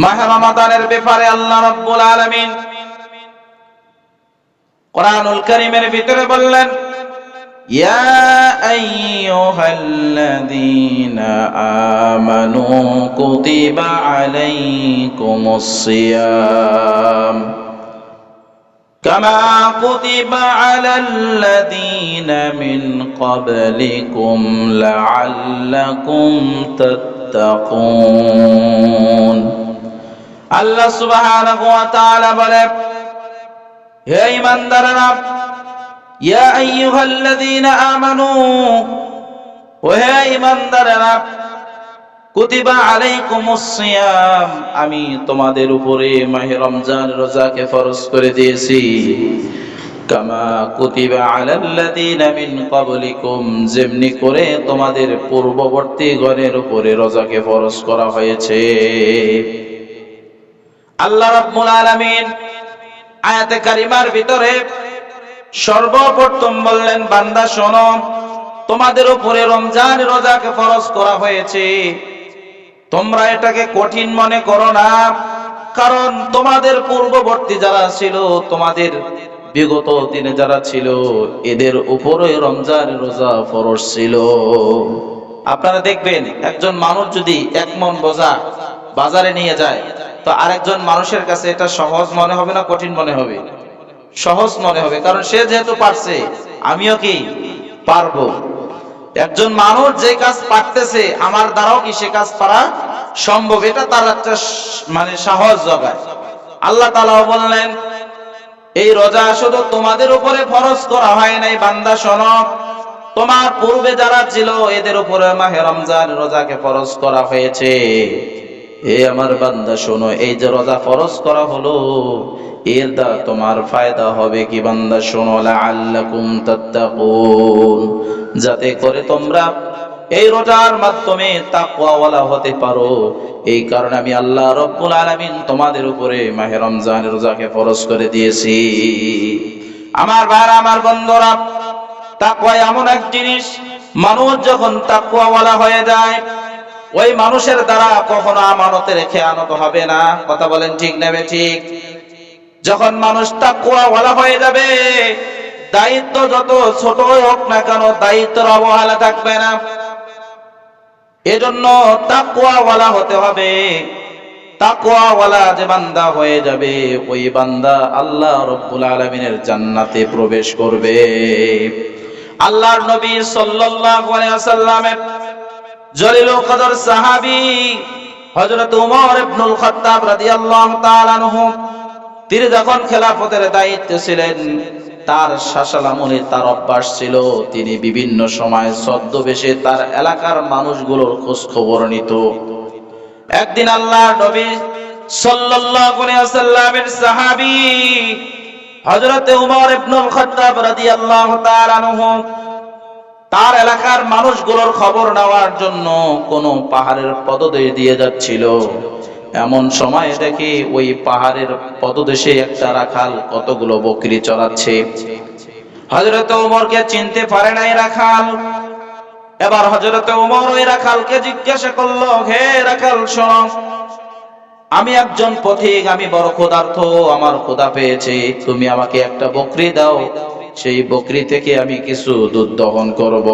মাহে রমাদানের ব্যাপারে আল্লাহ রাব্বুল আলামিন কোরআনুল কারীমের ভিতরে বললেন ইয়া আইয়ুহাল্লাযীনা আমানু কুতিবা আলাইকুমুস সিয়াম كما كتب على الذين من قبلكم لعلكم تتقون আল্লাহ সুবহানাহু ওয়া তাআলা বলে, হে ঈমানদাররা, ইয়া আইয়ুহাল্লাযীনা আমানু, ও হে ঈমানদাররা, কুতিবা আলাইকুমুস সিয়াম, আমি তোমাদের উপরে মাহে রমজান রোজাকে ফরজ করে দিয়েছি। কামা কুতিবা আলাল্লাযীনা মিন ক্বাবলিকুম, যেমনি করে তোমাদের পূর্ববর্তী গণের উপরে রোজাকে ফরজ করা হয়েছে। আল্লাহ রাব্বুল আলামিন আয়াতে কারিমার ভিতরে সর্বপ্রথম বললেন, বান্দা, শোনো, তোমাদের উপরে রমজান রোজাকে ফরজ করা হয়েছে। তোমরা এটাকে কঠিন মনে করো না, কারণ তোমাদের পূর্ববর্তী যারা ছিল, তোমাদের বিগত দিনে যারা ছিল, এদের উপরে রমজান রোজা ফরজ ছিল। আপনারা দেখবেন, একজন মানুষ যদি এক মন বোঝা বাজারে নিয়ে যায় তো আরেকজন মানুষের কাছে এটা সহজ মনে হবে না কঠিন মনে হবে? সহজ মনে হবে, কারণ সে যেহেতু পারছে, আমিও কি পারব? একজন মানুষ যে কাজ পারতেছে, আমার দ্বারাও কি সে কাজ পারা সম্ভব? এটা তার একটা মানে সাহস জগায় আল্লাহ তালাও বললেন, এই রোজা শুধু তোমাদের উপরে ফরজ করা হয় নাই, বান্দা শোনক তোমার পূর্বে যারা ছিল, এদের উপরে মাহে রমজান রোজাকে ফরজ করা হয়েছে। এ আমার বান্দা, শোনো, এই যে রোজা ফরজ করা হলো, এর দ্বারা তোমার ফায়দা হবে কি বান্দা? শোনো, লাআল্লাকুম তাত্তাকুন। যাতে করে তোমরা এই রোজার মাধ্যমে তাকওয়াওয়ালা হতে পারো। এই কারণে আমি আল্লাহ রব্বুল আলামিন তোমাদের উপরে মাহে রমজান রোজাকে ফরজ করে দিয়েছি। আমার ভাইরা, আমার বন্ধুরা, তাকওয়া এমন এক জিনিস, মানুষ যখন তাকওয়াওয়ালা হয়ে যায় ওই মানুষের দ্বারা কখনো আমানতের খেয়ানত হবে না। কথা বলেন ঠিক নেবে ঠিক? যখন মানুষ তাকওয়াওয়ালা হয়ে যাবে, দায়িত্ব যত ছোট হোক না কেন দায়িত্বের অবহেলা থাকবে না। এজন্য তাকওয়াওয়ালা হতে হবে। তাকওয়াওয়ালা যে বান্দা হয়ে যাবে, ওই বান্দা আল্লাহ রব্বুল আলামিনের জান্নাতে প্রবেশ করবে। আল্লাহর নবী সাল্লাল্লাহু আলাইহি ওয়াসাল্লামের জলিলুল কদর সাহাবী হযরত ইবনুল খাত্তাব রাদিয়াল্লাহু তাআলা আনহু, তিনি যখন খেলাফতের দায়িত্বে ছিলেন, তার তার অভ্যাস ছিল, তিনি বিভিন্ন সময় ছদ্মবেশে তার এলাকার মানুষগুলোর খোঁজ খবর নিত। একদিন আল্লাহ নবী সাল্লাল্লাহু আলাইহি ওয়াসাল্লামের সাহাবী হযরত ওমর ইবনুল খাত্তাব রাদিয়াল্লাহু তাআলা আনহু তার এলাকার মানুষগুলোর খবর নেওয়ার জন্য কোন পাহাড়ের পদদেশ দিয়ে যাচ্ছিল। এমন সময় দেখি ওই পাহাড়ের পদদেশে একটা রাখাল কতগুলো বকরি চড়াচ্ছে। হজরত উমরকে চিনতে পারে নাই রাখাল। এবার হজরত উমর ওই রাখালকে জিজ্ঞাসা করল, হে রাখাল, শোন, আমি একজন পথিক, আমি বড় ক্ষুধার্থ আমার ক্ষুধা পেয়েছে, তুমি আমাকে একটা বকরি দাও। সেই বকরি থেকে আমি কিছু দুধ দহন করব।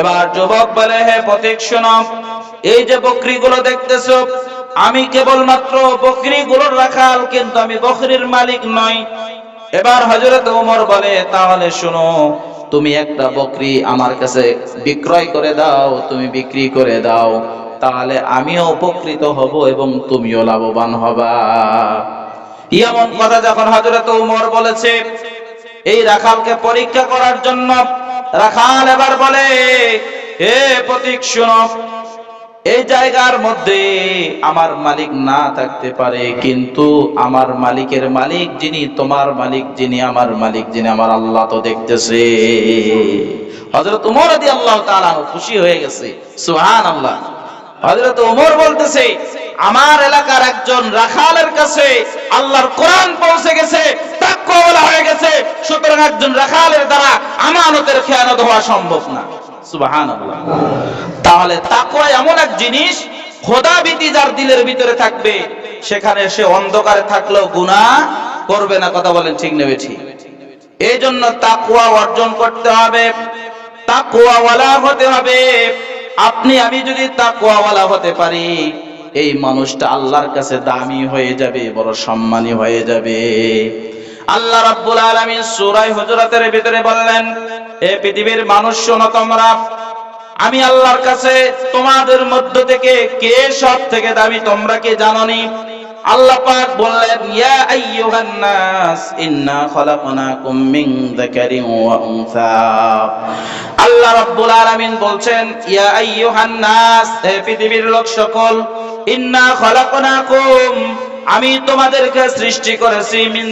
এবার যুবক বলে, হে পথিক শোনো, এই যে বকরিগুলো দেখতেছো, আমি কেবলমাত্র বকরিগুলোর রাখাল, কিন্তু আমি বকরির মালিক নই। এবার হজরত ওমর বলে, তাহলে শোনো, তুমি একটা বকরি আমার কাছে বিক্রয় করে দাও, তুমি বিক্রি করে দাও, তাহলে আমিও উপকৃত হব এবং তুমিও লাভবান হবা। এমন কথা যখন হজরত উমর বলেছে এই রাখালকে পরীক্ষা করার জন্য রাখাল এবার বলে, হে প্রতীক শুনো, এই জায়গার মধ্যে আমার মালিক না থাকতে পারে, কিন্তু আমার মালিকের মালিক যিনি, তোমার মালিক যিনি, আমার মালিক যিনি, আমার আল্লাহ তো দেখতেছে। হযরত উমর আদি আল্লাহ তাআলা খুশি হয়ে গেছে। সুবহানাল্লাহ। হযরত ওমর বলতেছে, আমার এলাকার একজন রাখালের কাছে আল্লাহর কোরআন পৌঁছে গেছে তাকওয়ালা হয়ে গেছে, সুতরাং একজন রাখালের দ্বারা আমানতের খেয়ানত হওয়া সম্ভব না। তাহলে তাকওয়া এমন এক জিনিস, খোদা ভীতি যার দিলের ভিতরে থাকবে, সেখানে সে অন্ধকারে থাকলেও গুণা করবে না, কথা বলেন ঠিক নেবে ঠিক এই জন্য তাকুয়া অর্জন করতে হবে তাকুয়াওয়ালা হতে হবে। আপনি, আমি যদি তাকুয়াওয়ালা হতে পারি, এই মানুষটা আল্লাহর কাছে দামি হয়ে যাবে, বড় সম্মানী হয়ে যাবে। আল্লাহ রাব্বুল আলামিন সূরা হুজুরাতের ভিতরে বললেন হে পৃথিবীর মানুষ শোনো তোমরা, আমি আল্লাহর কাছে তোমাদের মধ্য থেকে কে সব থেকে দামি তোমরা কি জাননি? আল্লাহ পাক বললেন, ইয়া আইয়ুহান নাস, ইন্না খলাকনাকুম মিন যাকারিন ওয়া উনসা। আল্লাহ রাব্বুল আলামিন বলছেন, ইয়া আইয়ুহান নাস হে পৃথিবীর লোক সকল, ইন্না খলাকনাকুম আমি তোমাদেরকে সৃষ্টি করেছি মিন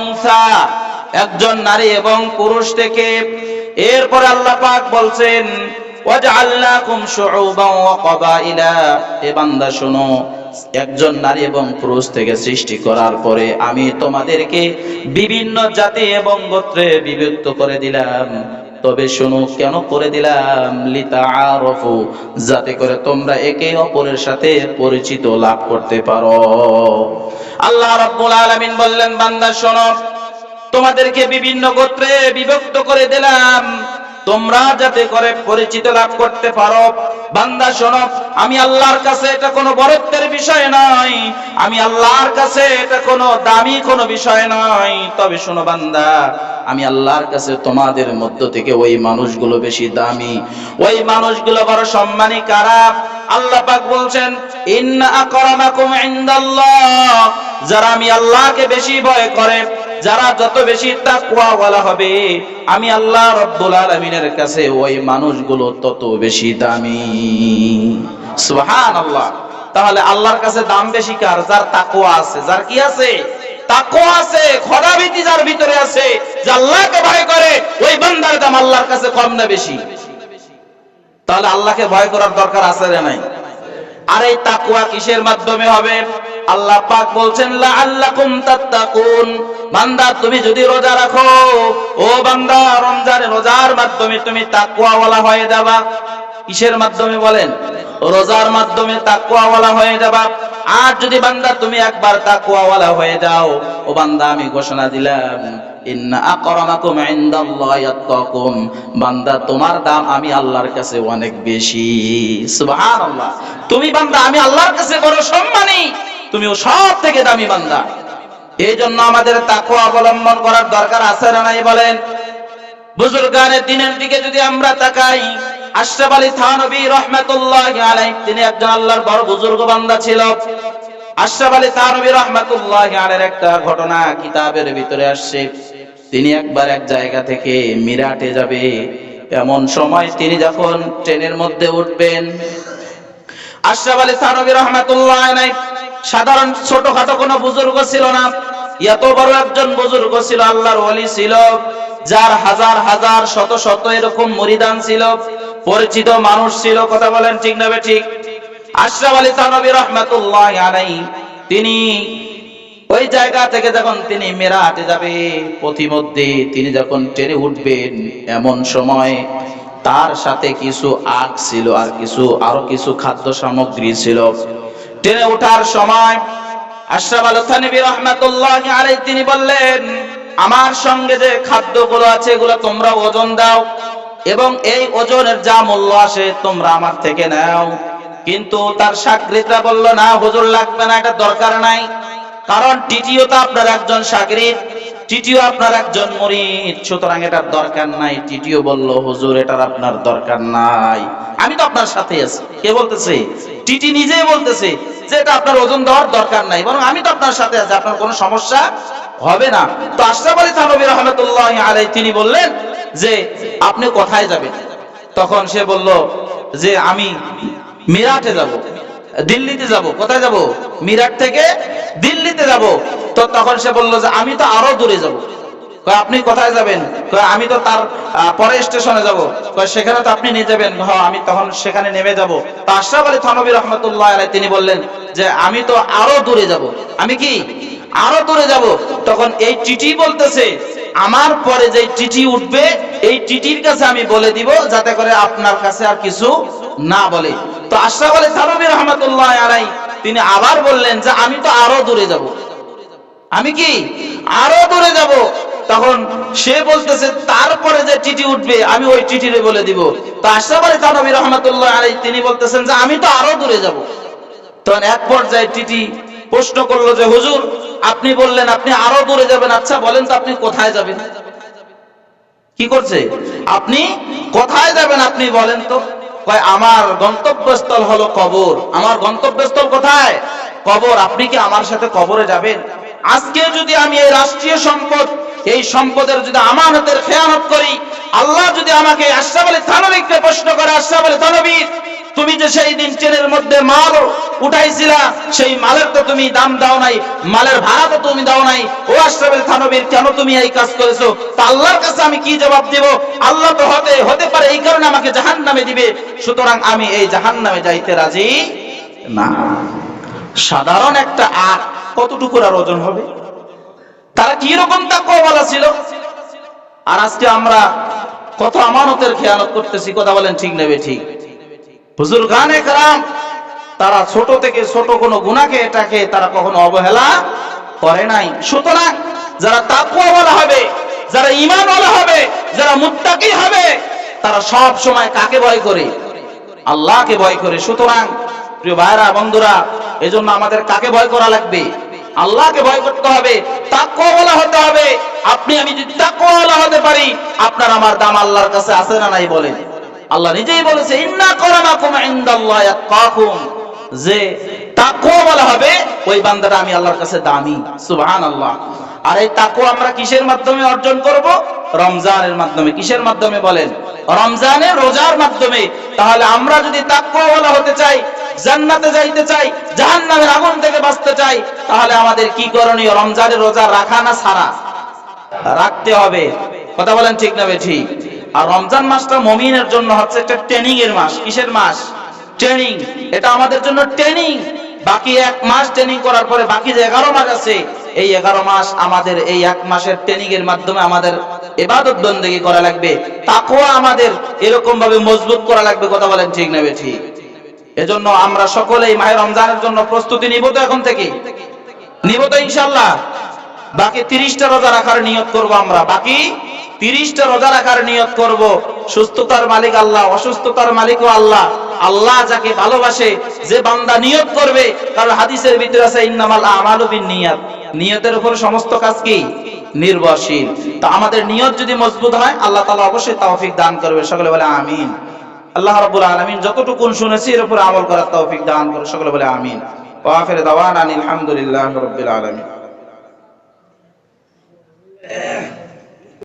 উনসা। একজন নারী এবং পুরুষ থেকে। এরপর আল্লাহ পাক বলছেন একজন নারী এবং পুরুষ থেকে সৃষ্টি করার পরে আমি তোমাদেরকে বিভিন্ন জাতি এবং গোত্রে বিভক্ত করে দিলাম। তবে শোনো, কেন করে দিলাম? লিতা আরফু যাতে করে তোমরা একে অপরের সাথে পরিচিত লাভ করতে পারো। আল্লাহ রাব্বুল আলামিন বললেন, বান্দা শোনো, তোমাদেরকে বিভিন্ন গোত্রে বিভক্ত করে দিলাম। তোমরা যাতে করে পরিচিত লাভ করতে পারো। বান্দা, শোনো, আমি আল্লাহর কাছে এটা কোনো বরত্বের বিষয় নয়। আমি আল্লাহর কাছে এটা কোনো দামি কোনো বিষয় নয়। তবে শোনো বান্দা, আমি আল্লাহর কাছে তোমাদের মধ্য থেকে ওই মানুষগুলো বেশি দামি। ওই মানুষগুলো বড় সম্মানী কারা? আল্লাহ পাক বলছেন, ইন্না আকরামাকুম ইনদাল্লাহ। যারা আমি আল্লাহকে বেশি ভয় করে যারা যত বেশি তাকওয়াওয়ালা হবে, আমি আল্লাহ রব্বুল আলামিনের কাছে ওই মানুষগুলো তত বেশি দামি। সুবহানাল্লাহ। তাহলে আল্লাহর কাছে দাম বেশি কার? যার তাকওয়া আছে। যার কি আছে? তাকওয়া আছে, খোদাভীতি যার ভিতরে আছে, যে আল্লাহকে ভয় করে, ওই বান্দার দাম আল্লাহর কাছে কম না বেশি। তাহলে আল্লাহকে ভয় করার দরকার আছে না নাই? আর এই তাকুয়া কিসের মাধ্যমে হবে? আল্লাহ পাক বলছেন, লাআল্লাকুম তাত্তাকুন। বান্দা, তুমি যদি রোজা রাখো, ও বান্দা, রমজানে রোজার মাধ্যমে তুমি তাকওয়াওয়ালা হয়ে যাবা। কিসের মাধ্যমে বলেন? রোজার মাধ্যমে তাকওয়াওয়ালা হয়ে যাবা। আর যদি বান্দা, তুমি একবার তাকওয়াওয়ালা হয়ে যাও, ও বান্দা, আমি ঘোষণা দিলাম। আমাদের অবলম্বন করার দরকার আছে নাই বলেন? বুজুর্গানের দিনের দিকে যদি আমরা তাকাই, আশরাফ আলী থানবী তিনি একজন আল্লাহর বড় বুজুর্গ বান্দা ছিল। আশরাফ আলী থানবী রহমাতুল্লাহি একটা ঘটনা কিতাবের ভিতরে আসছে। তিনি একবার এক জায়গা থেকে মিরাটে যাবে। এমন সময় তিনি যখন ট্রেনের মধ্যে উঠবেন, আশরাফ আলী থানবী রহমাতুল্লাহ সাধারণ ছোটখাটো কোনো বুজুর্গ ছিল না, এত বড় একজন বুজুর্গ ছিল, আল্লাহর ওলি ছিল, যার হাজার হাজার, শত শত এরকম মরিদান ছিল, পরিচিত মানুষ ছিল, কথা বলেন ঠিক না ঠিক? আশরাফ আলী থানবী রহমাতুল্লাহ আলাইহি, তিনি ওই জায়গা থেকে যখন তিনি মেরাটে যাবে, পথিমধ্যে তিনি যখন ট্রেনে উঠবেন এমন সময় তার সাথে কিছু আগ ছিল আর কিছু, আরও কিছু খাদ্য সামগ্রী ছিল। ট্রেনে ওঠার সময় আশরাফ আল থানবী রহমাতুল্লাহ আলাইহি তিনি বললেন, আমার সঙ্গে যে খাদ্যগুলো আছে, এগুলো তোমরা ওজন দাও এবং এই ওজনের যা মূল্য আসে তোমরা আমার থেকে নাও। কিন্তু তার সাকরিতরা বলল, না, হুজুর, লাগবে না, এটা দরকার নাই। কারণ টিটিও তো আপনার একজন সাগরিত টিটিও আপনার একজন মরিদ সুতরাং এটার দরকার নাই। টিটিও বলল, হুজুর, এটার আপনার দরকার নাই। আমি তো আপনার সাথে আছি। কে বলতেছে? টিটি নিজেই বলতেছে যে এটা আপনার ওজন দেওয়ার দরকার নাই। বরং আমি তো আপনার সাথে আছি। আপনার কোনো সমস্যা হবে না। তো আশরাফ আলী থানবী রহমতুল্লাহ আলাই তিনি বললেন যে, আপনি কোথায় যাবেন? তখন সে বলল যে, আমি মিরাটে যাব। দিল্লিতে যাব। কোথায় যাব? মিরাট থেকে দিল্লিতে যাব। তো তখন সে বলল যে, আমি তো আরও দূরে যাব। আপনি কোথায় যাবেন? আমি তো তার পরে স্টেশনে যাব। সেখানে তো আপনি নিয়ে যাবেন। আমি তখন সেখানে নেমে যাব। তো আশরাফ আলী থানবী রহমতুল্লাহ তিনি বললেন যে, আমি তো আরও দূরে যাব। আমি কি? আরও দূরে যাব। তখন এই চিঠি বলতেছে, আমার পরে যে চিঠি উঠবে, এই চিঠির কাছে আমি বলে দিব, যাতে করে আপনার কাছে আর কিছু না বলে। তো আশরাফ আলী থানবী রহমতুল্লাহ আলাই তিনি আবার বললেন যে আমি তো আরও দূরে যাব। আমি কি? আরও দূরে যাব। তখন সে বলতেছে, তারপরে যে চিঠি উঠবে, আমি ওই চিঠিরে বলে দিব। তো আশরাফ আলী থানবী রহমতুল্লাহ আলাই তিনি বলতেছেন যে আমি তো আরও দূরে যাব। তখন এক পর্যায়ে টিটি প্রশ্ন করল যে, হুজুর, আপনি বললেন আপনি আরও দূরে যাবেন। আচ্ছা বলেন তো আপনি কোথায় যাবেন? কি করছে? আপনি কোথায় যাবেন আপনি বলেন তো। আমার গন্তব্যস্থল হলো কবর। আমার গন্তব্যস্থল কোথায়? কবর। আপনি কি আমার সাথে কবরে যাবেন? আজকে যদি আমি এই রাষ্ট্রীয় সম্পদ, এই সম্পদের যদি আমানতের খেয়ানত করি, আল্লাহ যদি আমাকে আশরাফ আলী থানবীকে প্রশ্ন করে, আশরাফ আলী থানবী তুমি যে সেই দিন ট্রেনের মধ্যে মাল উঠাইছিলা, সেই মালের তো তুমি দাম দাও নাই, মালের ভাড়া তো তুমি দাও নাই। ও আশরাফের থানবীর, কেন তুমি এই কাজ করেছ? তা আল্লাহর কাছে আমি কি জবাব দেব? আল্লাহ তো হতে হতে পারে এই কারণে আমাকে জাহান নামে দিবে। সুতরাং আমি এই জাহান নামে যাইতে রাজি না। সাধারণ একটা আখ কতটুকুর আর ওজন হবে? তারা কি রকম তাকওয়া বলা ছিল? আর আজকে আমরা কত আমানতের খেয়ানত করতেছি, কথা বলেন ঠিক নেবে ঠিক? হুজুর গানে তারা ছোট থেকে ছোট কোনো গুণাকে এটাকে তারা কখনো অবহেলা করে নাই। সুতরাং যারা তাকুয়া বলা হবে, যারা ইমান বলা হবে, যারা মুত্তাকি হবে, তারা সব সময় কাকে ভয় করে? আল্লাহকে ভয় করে। সুতরাং প্রিয় ভাইরা বন্ধুরা, এজন্য আমাদের কাকে ভয় করা লাগবে? আল্লাহকে ভয় করতে হবে তাকওয়ালা হতে হবে। আপনি, আমি যদি তাকওয়ালা হতে পারি, আপনার আমার দাম আল্লাহর কাছে আছে না নাই বলেন? আল্লাহ নিজেই বলেছে, ইন্না করামাকুম ইনদাল্লাহি আতকাকুম যে তাকওয়া বলা হবে, ওই বান্দাটা আমি আল্লাহর কাছে দামি, সুবহানাল্লাহ। আর এই তাকওয়া আমরা কিসের মাধ্যমে অর্জন করব? রমজানের মাধ্যমে। কিসের মাধ্যমে বলেন? রমজানে রোজার মাধ্যমে। তাহলে আমরা যদি তাকওয়া বলা হতে চাই, জান্নাতে যাইতে চাই, জাহান্নামের আগুন থেকে বাঁচতে চাই, তাহলে আমাদের কি করণীয়? রমজানের রোজা রাখা না সারা রাখতে হবে। কথা বলেন ঠিক না ঠিক? আর রমজান মাসটা মমিনের জন্য হচ্ছে একটা ট্রেনিং এর মাস। কিসের মাস? ট্রেনিং এটা আমাদের জন্য ট্রেনিং বাকি এক মাস ট্রেনিং করার পরে বাকি যে এগারো মাস আছে, এই এগারো মাস আমাদের এই এক মাসের ট্রেনিং এর মাধ্যমে আমাদের এবাদত বন্দেগী করা লাগবে। তাকওয়া আমাদের এরকম ভাবে মজবুত করা লাগবে, কথা বলেন ঠিক না ঠিক এজন্য আমরা সকলেই মায়ের রমজানের জন্য প্রস্তুতি নিব তো এখন থেকে। নিব তো ইনশাল্লাহ বাকি তিরিশটা রোজা রাখার নিয়ত করব আমরা। বাকি তিরিশটা রোজা রাখার নিয়ত করব। সুস্থতার মালিক আল্লাহ, অসুস্থতার মালিকও আল্লাহ। আল্লাহ যাকে ভালোবাসে, যে বান্দা নিয়ত করবে কারণ হাদিসের ভিতরে আছে, ইন্নামাল আমালু বিন নিয়াত নিয়তের উপর সমস্ত কাজ কি? নির্ভরশীল। তো আমাদের নিয়ত যদি মজবুত হয়, আল্লাহ তাআলা অবশ্যই তৌফিক দান করবে। সকলে বলে আমিন। আল্লাহ রাব্বুল আলামিন যতটুকুন শুনেছি, এর উপর আমল করার তৌফিক দান করে সকলে বলে আমিন। ওয়া আখির দাওয়ানা আলহামদুলিল্লাহি রাব্বিল আলামিন।